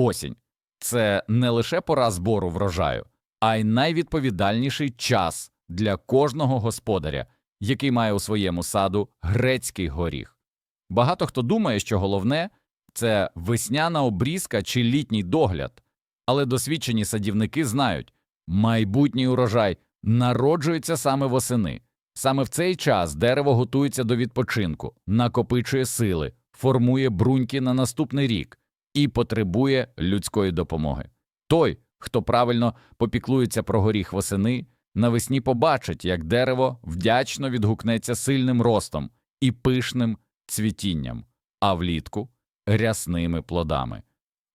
Осінь це не лише пора збору врожаю, а й найвідповідальніший час для кожного господаря, який має у своєму саду грецький горіх. Багато хто думає, що головне це весняна обрізка чи літній догляд, але досвідчені садівники знають, майбутній урожай народжується саме восени. Саме в цей час дерево готується до відпочинку, накопичує сили, формує бруньки на наступний рік і потребує людської допомоги. Той, хто правильно попіклується про горіх восени, навесні побачить, як дерево вдячно відгукнеться сильним ростом і пишним цвітінням, а влітку рясними плодами.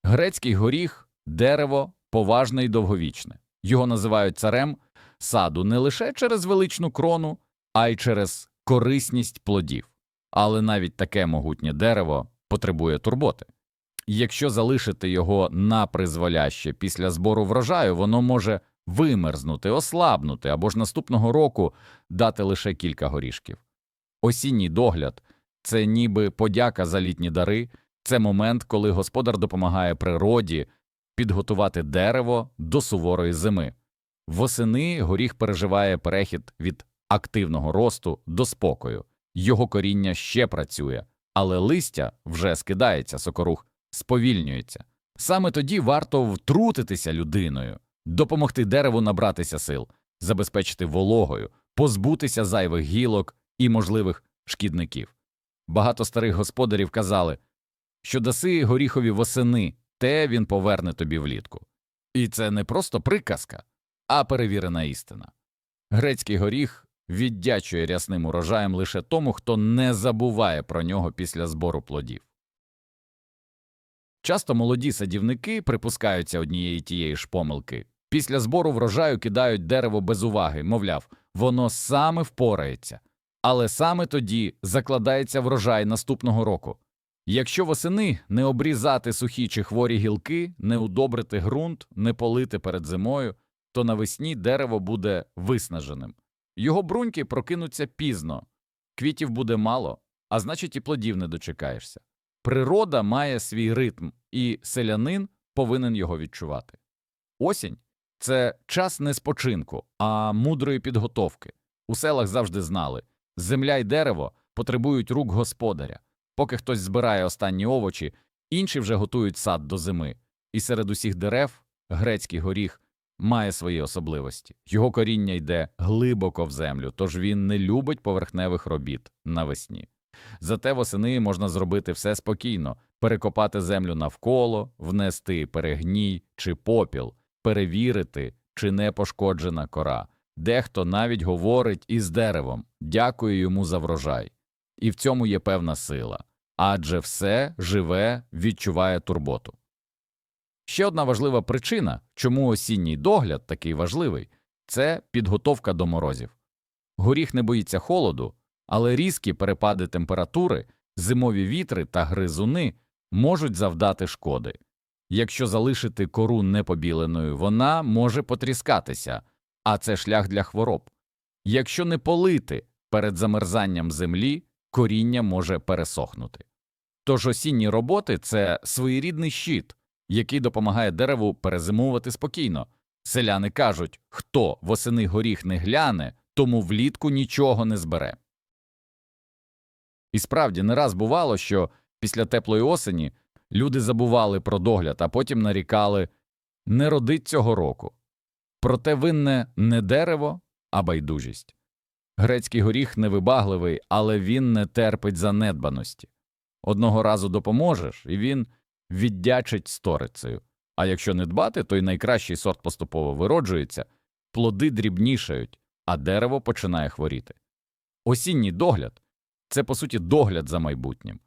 Грецький горіх дерево поважне і довговічне. Його називають царем саду не лише через величну крону, а й через корисність плодів. Але навіть таке могутнє дерево потребує турботи. Якщо залишити його на призволяще після збору врожаю, воно може вимерзнути, ослабнути або ж наступного року дати лише кілька горішків. Осінній догляд це ніби подяка за літні дари, це момент, коли господар допомагає природі підготувати дерево до суворої зими. Восени горіх переживає перехід від активного росту до спокою, його коріння ще працює, але листя вже скидається, сокорух сповільнюється. Саме тоді варто втрутитися людиною, допомогти дереву набратися сил, забезпечити вологою, позбутися зайвих гілок і можливих шкідників. Багато старих господарів казали, що даси горіхові восени, те він поверне тобі влітку. І це не просто приказка, а перевірена істина. Грецький горіх віддячує рясним урожаєм лише тому, хто не забуває про нього після збору плодів. Часто молоді садівники припускаються однієї тієї ж помилки. Після збору врожаю кидають дерево без уваги, мовляв, воно саме впорається, але саме тоді закладається врожай наступного року. Якщо восени не обрізати сухі чи хворі гілки, не удобрити ґрунт, не полити перед зимою, то навесні дерево буде виснаженим. Його бруньки прокинуться пізно, квітів буде мало, а значить і плодів не дочекаєшся. Природа має свій ритм, і селянин повинен його відчувати. Осінь це час не спочинку, а мудрої підготовки. У селах завжди знали земля й дерево потребують рук господаря. Поки хтось збирає останні овочі, інші вже готують сад до зими, і серед усіх дерев грецький горіх має свої особливості. Його коріння йде глибоко в землю, тож він не любить поверхневих робіт навесні. Зате восени можна зробити все спокійно, перекопати землю навколо, внести перегній чи попіл, перевірити, чи не пошкоджена кора. Дехто навіть говорить із деревом дякую йому за врожай. І в цьому є певна сила, адже все живе відчуває турботу. Ще одна важлива причина, чому осінній догляд такий важливий, це підготовка до морозів. Горіх не боїться холоду, але різкі перепади температури, зимові вітри та гризуни можуть завдати шкоди. Якщо залишити кору непобіленою, вона може потріскатися, а це шлях для хвороб. Якщо не полити перед замерзанням землі, коріння може пересохнути. Тож осінні роботи це своєрідний щит, який допомагає дереву перезимувати спокійно. Селяни кажуть, хто восени горіх не гляне, тому влітку нічого не збере. І справді не раз бувало, що після теплої осені люди забували про догляд, а потім нарікали не родить цього року. Проте винне не дерево, а байдужість. Грецький горіх невибагливий, але він не терпить занедбаності. Одного разу допоможеш, і він віддячить сторицею. А якщо не дбати, то й найкращий сорт поступово вироджується, плоди дрібнішають, а дерево починає хворіти. Осінній догляд це, по суті, догляд за майбутнім.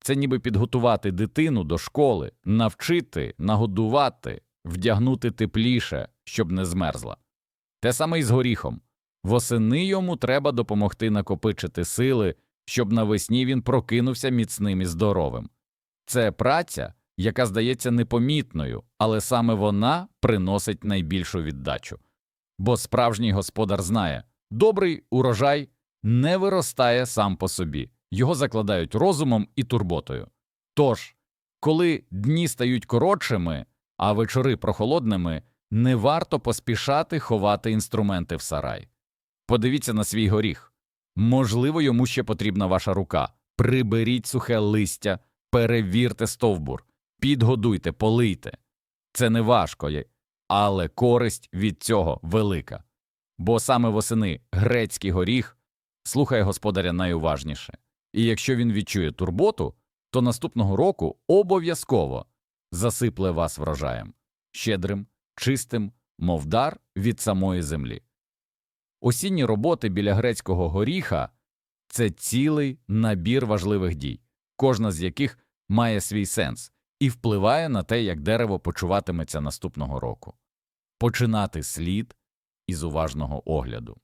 Це ніби підготувати дитину до школи, навчити, нагодувати, вдягнути тепліше, щоб не змерзла. Те саме і з горіхом. Восени йому треба допомогти накопичити сили, щоб навесні він прокинувся міцним і здоровим. Це праця, яка здається непомітною, але саме вона приносить найбільшу віддачу. Бо справжній господар знає добрий урожай не виростає сам по собі, його закладають розумом і турботою. Тож Коли дні стають коротшими, а вечори прохолодними, не варто поспішати ховати інструменти в сарай. Подивіться на свій горіх. Можливо, йому ще потрібна ваша рука. Приберіть сухе листя, перевірте стовбур, підгодуйте, полийте. Це не важко, але користь від цього велика. Бо саме восени грецький горіх слухає господаря найуважніше. І якщо він відчує турботу, то наступного року обов'язково засипле вас врожаєм щедрим, чистим, мов дар від самої землі. Осінні роботи біля грецького горіха це цілий набір важливих дій, кожна з яких має свій сенс і впливає на те, як дерево почуватиметься наступного року. Починати слід із уважного огляду.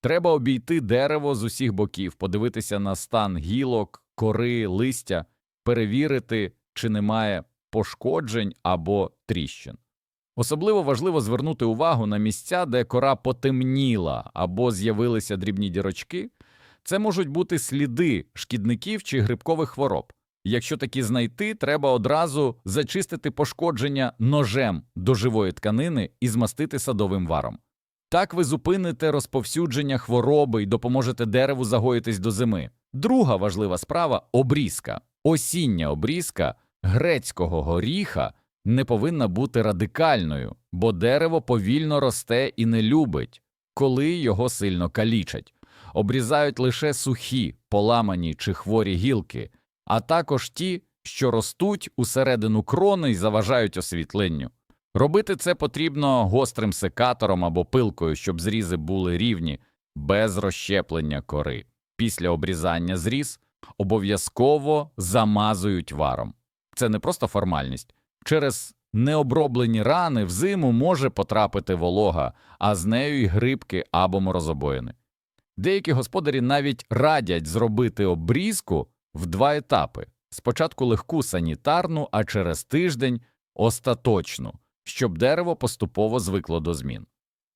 Треба обійти дерево з усіх боків, подивитися на стан гілок, кори, листя, перевірити, чи немає пошкоджень або тріщин. Особливо важливо звернути увагу на місця, де кора потемніла або з'явилися дрібні дірочки. Це можуть бути сліди шкідників чи грибкових хвороб. Якщо такі знайти, треба одразу зачистити пошкодження ножем до живої тканини і змастити садовим варом. Так ви зупините розповсюдження хвороби і допоможете дереву загоїтись до зими. Друга важлива справа обрізка. Осіння обрізка грецького горіха не повинна бути радикальною, бо дерево повільно росте і не любить, коли його сильно калічать. Обрізають лише сухі, поламані чи хворі гілки, а також ті, що ростуть усередину крони і заважають освітленню. Робити це потрібно гострим секатором або пилкою, щоб зрізи були рівні, без розщеплення кори. Після обрізання зріз обов'язково замазують варом. Це не просто формальність. Через необроблені рани в зиму може потрапити волога, а з нею й грибки або морозобоїни. Деякі господарі навіть радять зробити обрізку в два етапи: спочатку легку санітарну, а через тиждень остаточну, щоб дерево поступово звикло до змін.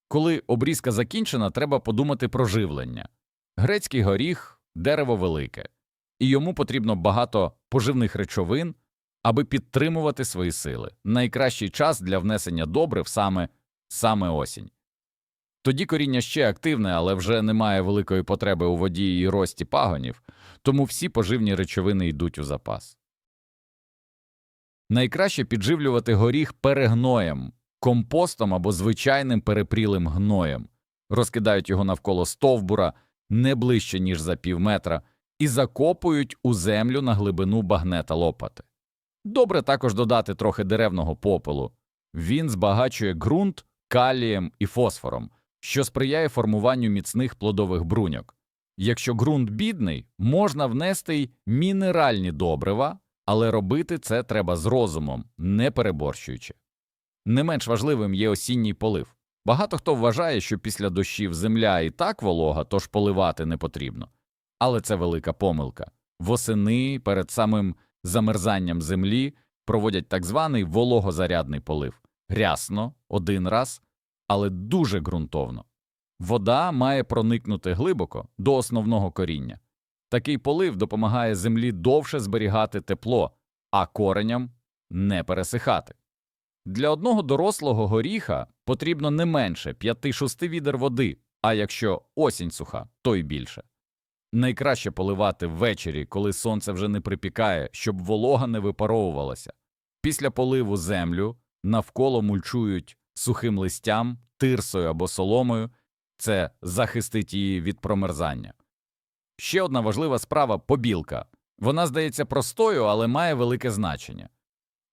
Коли обрізка закінчена, треба подумати про живлення. Грецький горіх дерево велике, і йому потрібно багато поживних речовин, аби підтримувати свої сили. Найкращий час для внесення добрив саме, саме осінь. Тоді коріння ще активне, але вже немає великої потреби у воді і рості пагонів, тому всі поживні речовини йдуть у запас. Найкраще підживлювати горіх перегноєм, компостом або звичайним перепрілим гноєм, розкидають його навколо стовбура не ближче, ніж за пів метра, і закопують у землю на глибину багнета лопати. Добре також додати трохи деревного попелу. Він збагачує ґрунт калієм і фосфором, що сприяє формуванню міцних плодових бруньок. Якщо ґрунт бідний, можна внести й мінеральні добрива, але робити це треба з розумом, не переборщуючи. Не менш важливим є осінній полив. Багато хто вважає, що після дощів земля і так волога, тож поливати не потрібно. Але це велика помилка. Восени перед самим замерзанням землі проводять так званий вологозарядний полив. Рясно, один раз, але дуже ґрунтовно. Вода має проникнути глибоко до основного коріння. Такий полив допомагає землі довше зберігати тепло, а кореням не пересихати. Для одного дорослого горіха потрібно не менше 5-6 відер води, а якщо осінь суха, то й більше. Найкраще поливати ввечері, коли сонце вже не припікає, щоб волога не випаровувалася. Після поливу землю навколо мульчують сухим листям, тирсою або соломою, це захистить її від промерзання. Ще одна важлива справа побілка. Вона здається простою, але має велике значення.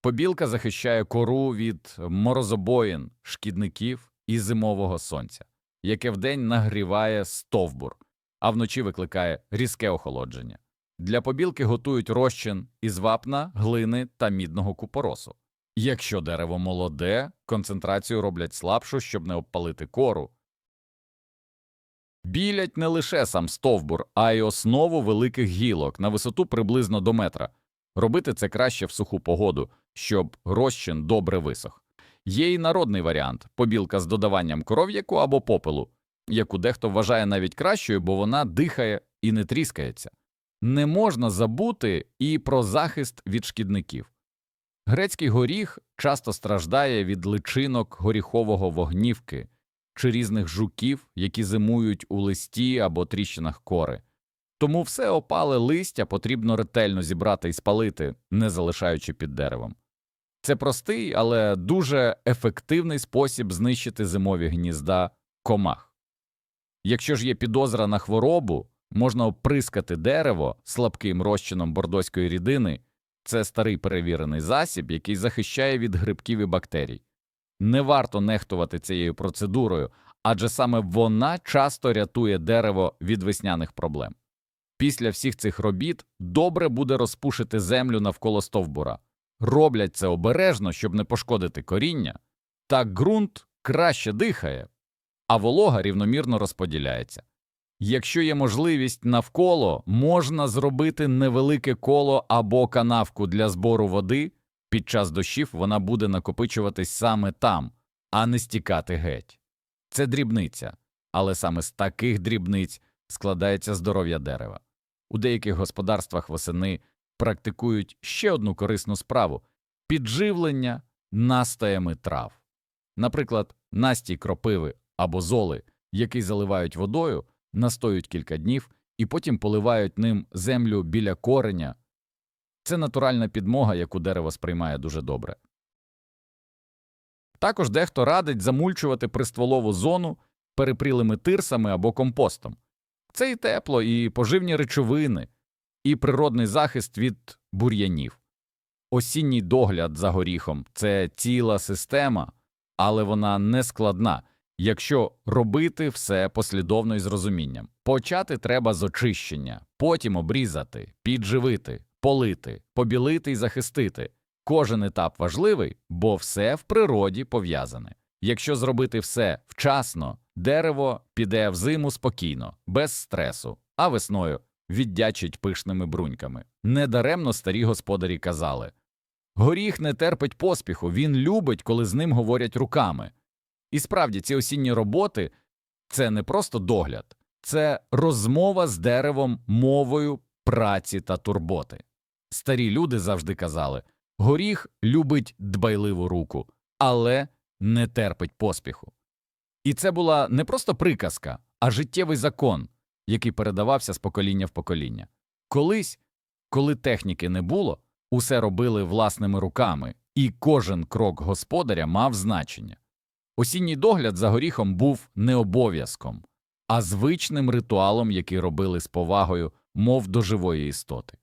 Побілка захищає кору від морозобоїн, шкідників і зимового сонця, яке вдень нагріває стовбур, а вночі викликає різке охолодження. Для побілки готують розчин із вапна, глини та мідного купоросу. Якщо дерево молоде, концентрацію роблять слабшу, щоб не обпалити кору. Білять не лише сам стовбур, а й основу великих гілок на висоту приблизно до метра. Робити це краще в суху погоду, щоб розчин добре висох. Є й народний варіант побілка з додаванням коров'яку або попелу, яку дехто вважає навіть кращою, бо вона дихає і не тріскається. не можна забути і про захист від шкідників. Грецький горіх часто страждає від личинок горіхового вогнівки чи різних жуків, які зимують у листі або тріщинах кори. Тому все опале листя потрібно ретельно зібрати і спалити, не залишаючи під деревом. Це простий, але дуже ефективний спосіб знищити зимові гнізда комах. Якщо ж є підозра на хворобу, можна оприскати дерево слабким розчином бордоської рідини. Це старий перевірений засіб, який захищає від грибків і бактерій. Не варто нехтувати цією процедурою, адже саме вона часто рятує дерево від весняних проблем. Після всіх цих робіт добре буде розпушити землю навколо стовбура. Роблять це обережно, щоб не пошкодити коріння, так ґрунт краще дихає, а волога рівномірно розподіляється. Якщо є можливість навколо, можна зробити невелике коло або канавку для збору води. Під час дощів вона буде накопичуватись саме там, а не стікати геть. Це дрібниця, але саме з таких дрібниць складається здоров'я дерева. У деяких господарствах восени практикують ще одну корисну справу підживлення настаями трав. Наприклад, настій кропиви або золи, який заливають водою, настоють кілька днів і потім поливають ним землю біля кореня. Це натуральна підмога, яку дерево сприймає дуже добре. Також дехто радить замульчувати пристволову зону перепрілими тирсами або компостом. Це і тепло, і поживні речовини, і природний захист від бур'янів. Осінній догляд за горіхом це ціла система, але вона не складна, якщо робити все послідовно і з розумінням. Почати треба з очищення, потім обрізати, підживити, полити, побілити і захистити. Кожен етап важливий, бо все в природі пов'язане. Якщо зробити все вчасно, дерево піде в зиму спокійно, без стресу, а весною віддячить пишними бруньками. Недаремно старі господарі казали горіх не терпить поспіху, він любить, коли з ним говорять руками. І справді ці осінні роботи це не просто догляд, це розмова з деревом мовою праці та турботи. Старі люди завжди казали горіх любить дбайливу руку, але не терпить поспіху. І це була не просто приказка, а життєвий закон, який передавався з покоління в покоління. Колись, коли техніки не було, усе робили власними руками, і кожен крок господаря мав значення. Осінній догляд за горіхом був не обов'язком, а звичним ритуалом, який робили з повагою, мов до живої істоти.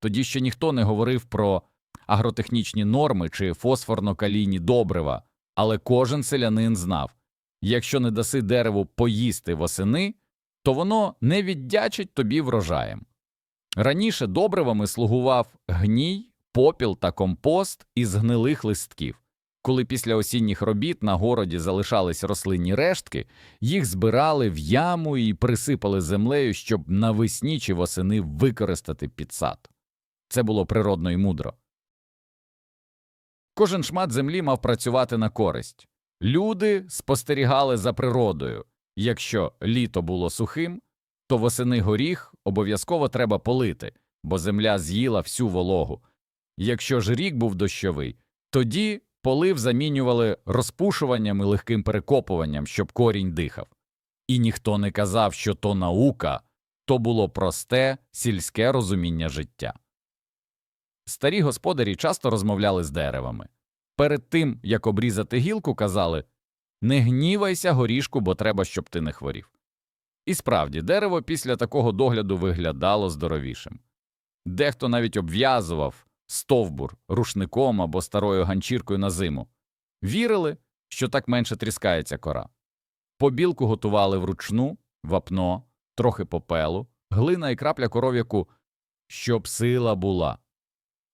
Тоді ще ніхто не говорив про агротехнічні норми чи фосфорно-калійні добрива, але кожен селянин знав якщо не даси дереву поїсти восени, то воно не віддячить тобі врожаєм. Раніше добривами слугував гній, попіл та компост із гнилих листків. Коли після осінніх робіт на городі залишались рослинні рештки, їх збирали в яму і присипали землею, щоб навесні чи восени використати під сад. Це було природно і мудро. Кожен шмат землі мав працювати на користь. Люди спостерігали за природою. Якщо літо було сухим, то восени горіх обов'язково треба полити, бо земля з'їла всю вологу. Якщо ж рік був дощовий, тоді полив замінювали розпушуванням і легким перекопуванням, щоб корінь дихав. І ніхто не казав, що то наука, то було просте сільське розуміння життя. Старі господарі часто розмовляли з деревами. Перед тим, як обрізати гілку, казали Не гнівайся, горішку, бо треба, щоб ти не хворів. І справді, дерево після такого догляду виглядало здоровішим. Дехто навіть обв'язував стовбур рушником або старою ганчіркою на зиму. Вірили, що так менше тріскається кора. Побілку готували вручну, вапно, трохи попелу, глина і крапля коров'яку, щоб сила була.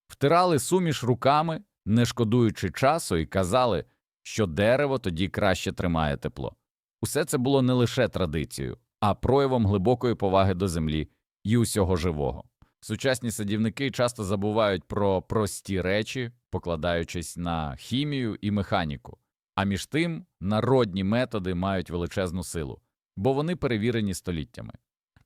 Втирали суміш руками, не шкодуючи часу, і казали, що дерево тоді краще тримає тепло. Усе це було не лише традицією, а проявом глибокої поваги до землі і усього живого. Сучасні садівники часто забувають про прості речі, покладаючись на хімію і механіку, а між тим народні методи мають величезну силу, бо вони перевірені століттями.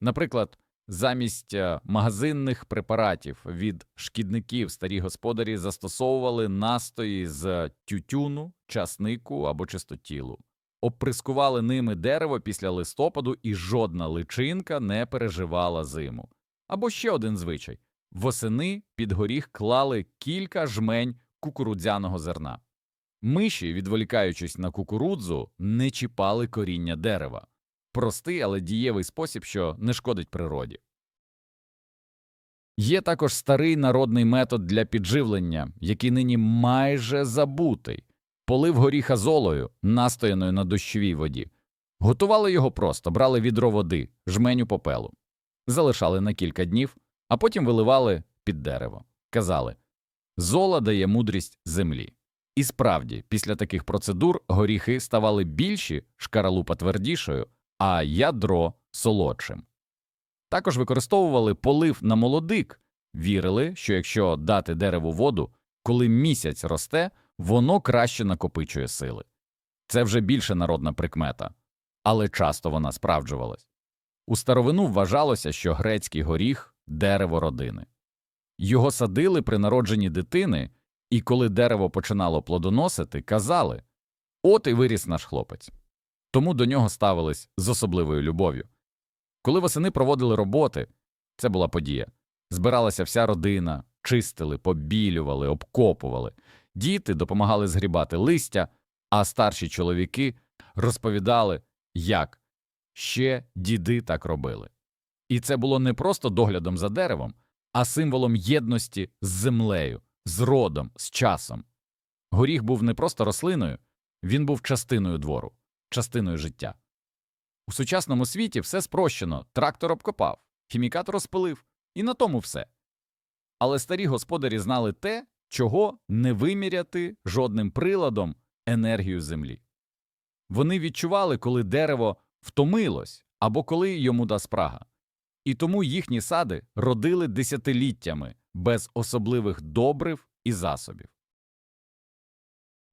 Наприклад, Замість е, магазинних препаратів від шкідників старі господарі застосовували настої з тютюну, часнику або чистотілу. Обприскували ними дерево після листопаду, і жодна личинка не переживала зиму. Або ще один звичай восени під горіх клали кілька жмень кукурудзяного зерна. Миші, відволікаючись на кукурудзу, не чіпали коріння дерева. Простий, але дієвий спосіб, що не шкодить природі. Є також старий народний метод для підживлення, який нині майже забутий полив горіха золою, настояною на дощовій воді. Готували його просто, брали відро води, жменю попелу, залишали на кілька днів, а потім виливали під дерево. Казали зола дає мудрість землі. І справді, після таких процедур горіхи ставали більші, шкаралупа твердішою, а ядро солодшим. Також використовували полив на молодик, вірили, що якщо дати дереву воду, коли місяць росте, воно краще накопичує сили. Це вже більше народна прикмета, але часто вона справджувалась. У старовину вважалося, що грецький горіх дерево родини. Його садили при народженні дитини, і коли дерево починало плодоносити, казали От і виріс наш хлопець. Тому до нього ставились з особливою любов'ю. Коли восени проводили роботи, це була подія. Збиралася вся родина, чистили, побілювали, обкопували. Діти допомагали згрібати листя, а старші чоловіки розповідали, як ще діди так робили. І це було не просто доглядом за деревом, а символом єдності з землею, з родом, з часом. Горіх був не просто рослиною, він був частиною двору, частиною життя. У сучасному світі все спрощено, трактор обкопав, хімікат розпилив, і на тому все. Але старі господарі знали те, чого не виміряти жодним приладом енергію землі. Вони відчували, коли дерево втомилось або коли йому да спрага. І тому їхні сади родили десятиліттями без особливих добрив і засобів.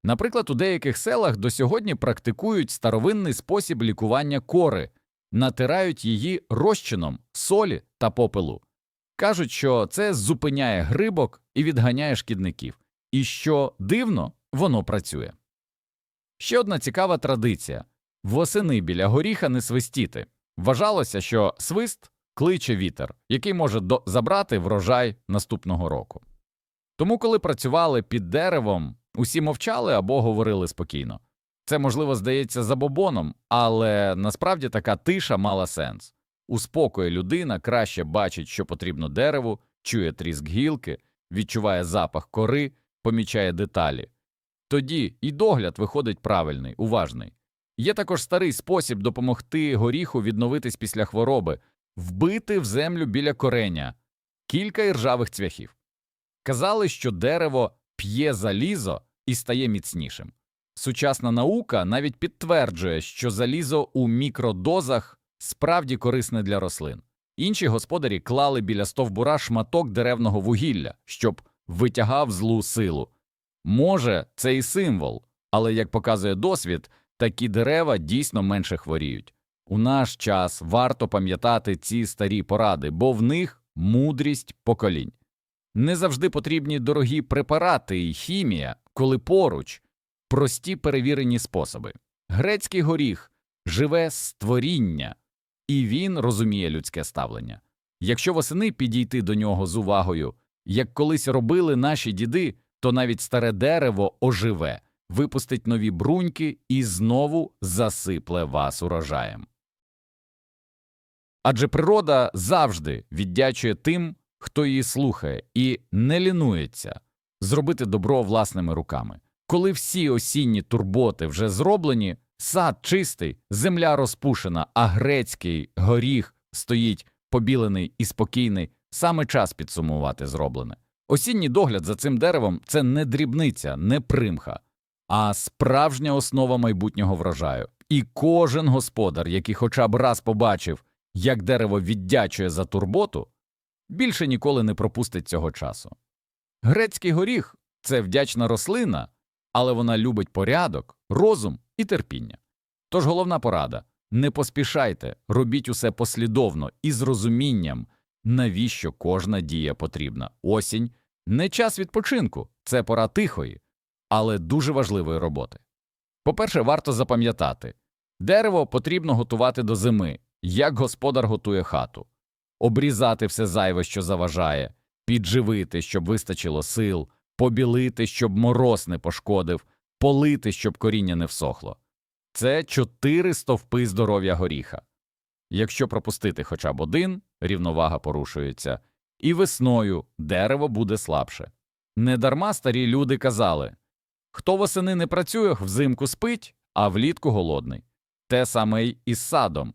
Наприклад, у деяких селах до сьогодні практикують старовинний спосіб лікування кори, натирають її розчином солі та попелу. Кажуть, що це зупиняє грибок і відганяє шкідників, і що дивно, воно працює. Ще одна цікава традиція восени біля горіха не свистіти. Вважалося, що свист кличе вітер, який може забрати врожай наступного року. Тому, коли працювали під деревом, усі мовчали або говорили спокійно. Це, можливо, здається забобоном, але насправді така тиша мала сенс. У спокої людина краще бачить, що потрібно дереву, чує тріск гілки, відчуває запах кори, помічає деталі. Тоді і догляд виходить правильний, уважний. Є також старий спосіб допомогти горіху відновитись після хвороби, вбити в землю біля кореня кілька іржавих цвяхів. Казали, що дерево п'є залізо і стає міцнішим. Сучасна наука навіть підтверджує, що залізо у мікродозах справді корисне для рослин. Інші господарі клали біля стовбура шматок деревного вугілля, щоб витягав злу силу. Може, це і символ, але як показує досвід, такі дерева дійсно менше хворіють. У наш час варто пам'ятати ці старі поради, бо в них мудрість поколінь. Не завжди потрібні дорогі препарати і хімія, коли поруч прості перевірені способи. Грецький горіх живе створіння, і він розуміє людське ставлення. Якщо восени підійти до нього з увагою, як колись робили наші діди, то навіть старе дерево оживе, випустить нові бруньки і знову засипле вас урожаєм. Адже природа завжди віддячує тим, хто її слухає, і не лінується зробити добро власними руками. Коли всі осінні турботи вже зроблені, сад чистий, земля розпушена, а грецький горіх стоїть побілений і спокійний, саме час підсумувати зроблене. Осінній догляд за цим деревом це не дрібниця, не примха, а справжня основа майбутнього врожаю. І кожен господар, який хоча б раз побачив, як дерево віддячує за турботу, більше ніколи не пропустить цього часу. Грецький горіх це вдячна рослина, але вона любить порядок, розум і терпіння. Тож головна порада Не поспішайте, робіть усе послідовно і з розумінням, навіщо кожна дія потрібна. Осінь не час відпочинку, це пора тихої, але дуже важливої роботи. По-перше, варто запам'ятати дерево потрібно готувати до зими, як господар готує хату, обрізати все зайве, що заважає, підживити, щоб вистачило сил, побілити, щоб мороз не пошкодив, полити, щоб коріння не всохло. Це чотири стовпи здоров'я горіха. Якщо пропустити хоча б один, рівновага порушується, і весною дерево буде слабше. Недарма старі люди казали хто восени не працює, взимку спить, а влітку голодний. Те саме й із садом.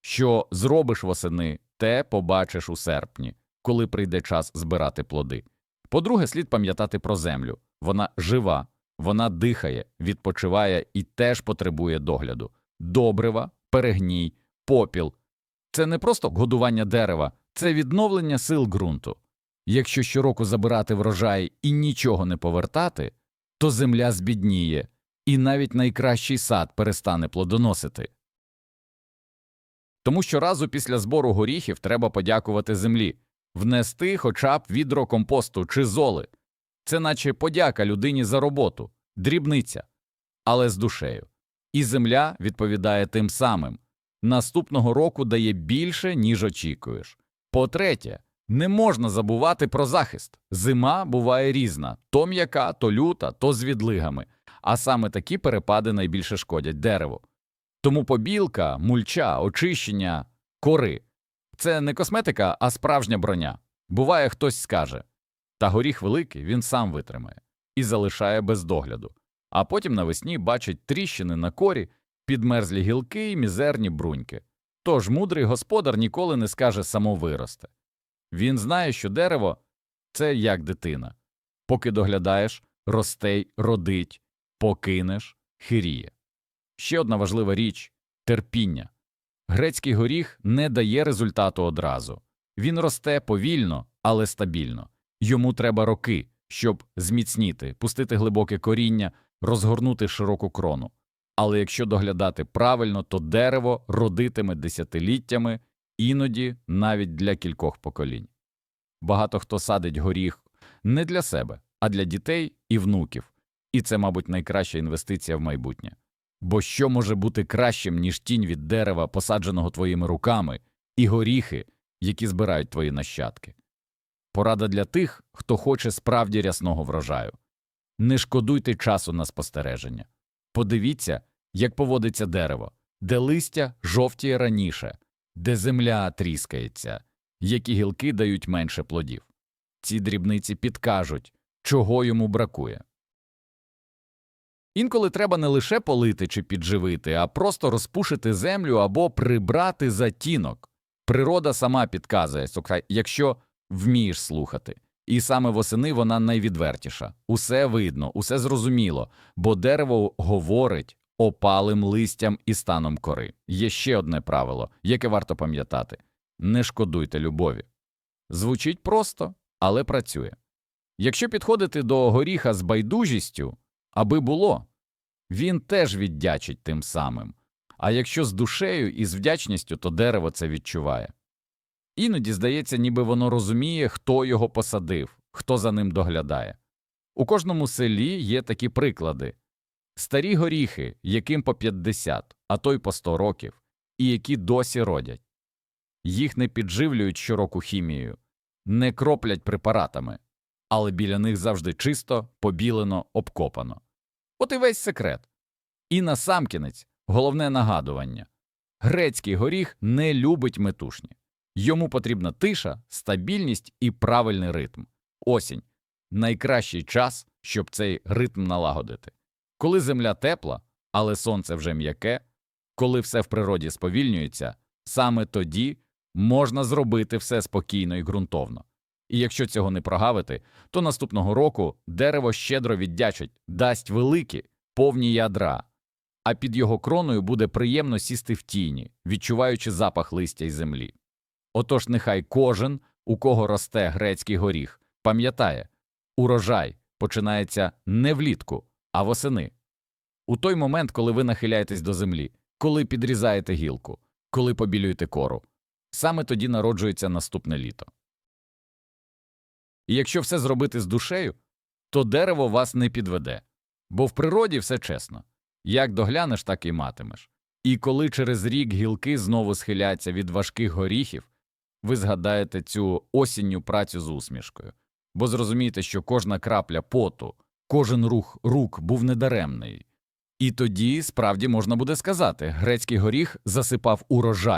Що зробиш восени, те побачиш у серпні, коли прийде час збирати плоди. По-друге, слід пам'ятати про землю вона жива, вона дихає, відпочиває і теж потребує догляду. Добрива, перегній, попіл це не просто годування дерева, це відновлення сил ґрунту. Якщо щороку забирати врожай і нічого не повертати, то земля збідніє, і навіть найкращий сад перестане плодоносити. Тому щоразу після збору горіхів треба подякувати землі, внести хоча б відро компосту чи золи. Це наче подяка людині за роботу, дрібниця, але з душею. І земля відповідає тим самим наступного року дає більше, ніж очікуєш. По-третє, не можна забувати про захист. Зима буває різна то м'яка, то люта, то з відлигами, а саме такі перепади найбільше шкодять дереву. Тому побілка, мульча, очищення, кори це не косметика, а справжня броня. Буває, хтось скаже та горіх великий він сам витримає і залишає без догляду, а потім навесні бачить тріщини на корі, підмерзлі гілки і мізерні бруньки. Тож мудрий господар ніколи не скаже само виросте. Він знає, що дерево це як дитина. Поки доглядаєш, росте й родить, покинеш, хиріє. Ще одна важлива річ терпіння. Грецький горіх не дає результату одразу. Він росте повільно, але стабільно. Йому треба роки, щоб зміцніти, пустити глибоке коріння, розгорнути широку крону. Але якщо доглядати правильно, то дерево родитиме десятиліттями, іноді навіть для кількох поколінь. Багато хто садить горіх не для себе, а для дітей і внуків, і це, мабуть, найкраща інвестиція в майбутнє. Бо що може бути кращим, ніж тінь від дерева, посадженого твоїми руками, і горіхи, які збирають твої нащадки? Порада для тих, хто хоче справді рясного врожаю. Не шкодуйте часу на спостереження. Подивіться, як поводиться дерево, де листя жовтіє раніше, де земля тріскається, які гілки дають менше плодів. Ці дрібниці підкажуть, чого йому бракує. Інколи треба не лише полити чи підживити, а просто розпушити землю або прибрати затінок. Природа сама підказує, якщо вмієш слухати. І саме восени вона найвідвертіша. Усе видно, усе зрозуміло, бо дерево говорить опалим листям і станом кори. Є ще одне правило, яке варто пам'ятати не шкодуйте любові. Звучить просто, але працює. Якщо підходити до горіха з байдужістю, аби було, він теж віддячить тим самим. А якщо з душею і з вдячністю, то дерево це відчуває. Іноді здається, ніби воно розуміє, хто його посадив, хто за ним доглядає. У кожному селі є такі приклади старі горіхи, яким по 50, а то й по 100 років, і які досі родять. Їх не підживлюють щороку хімією, не кроплять препаратами, але біля них завжди чисто, побілено, обкопано. От і весь секрет. І насамкінець головне нагадування грецький горіх не любить метушні. Йому потрібна тиша, стабільність і правильний ритм. Осінь найкращий час, щоб цей ритм налагодити. Коли земля тепла, але сонце вже м'яке, коли все в природі сповільнюється, саме тоді можна зробити все спокійно і ґрунтовно. І якщо цього не прогавити, то наступного року дерево щедро віддячить, дасть великі, повні ядра, а під його кроною буде приємно сісти в тіні, відчуваючи запах листя й землі. Отож, нехай кожен, у кого росте грецький горіх, пам'ятає урожай починається не влітку, а восени. У той момент, коли ви нахиляєтесь до землі, коли підрізаєте гілку, коли побілюєте кору. Саме тоді народжується наступне літо. І якщо все зробити з душею, то дерево вас не підведе, бо в природі все чесно. Як доглянеш, так і матимеш. І коли через рік гілки знову схиляться від важких горіхів, ви згадаєте цю осінню працю з усмішкою, бо зрозумієте, що кожна крапля поту, кожен рух рук був недаремний. І тоді справді можна буде сказати грецький горіх засипав урожай.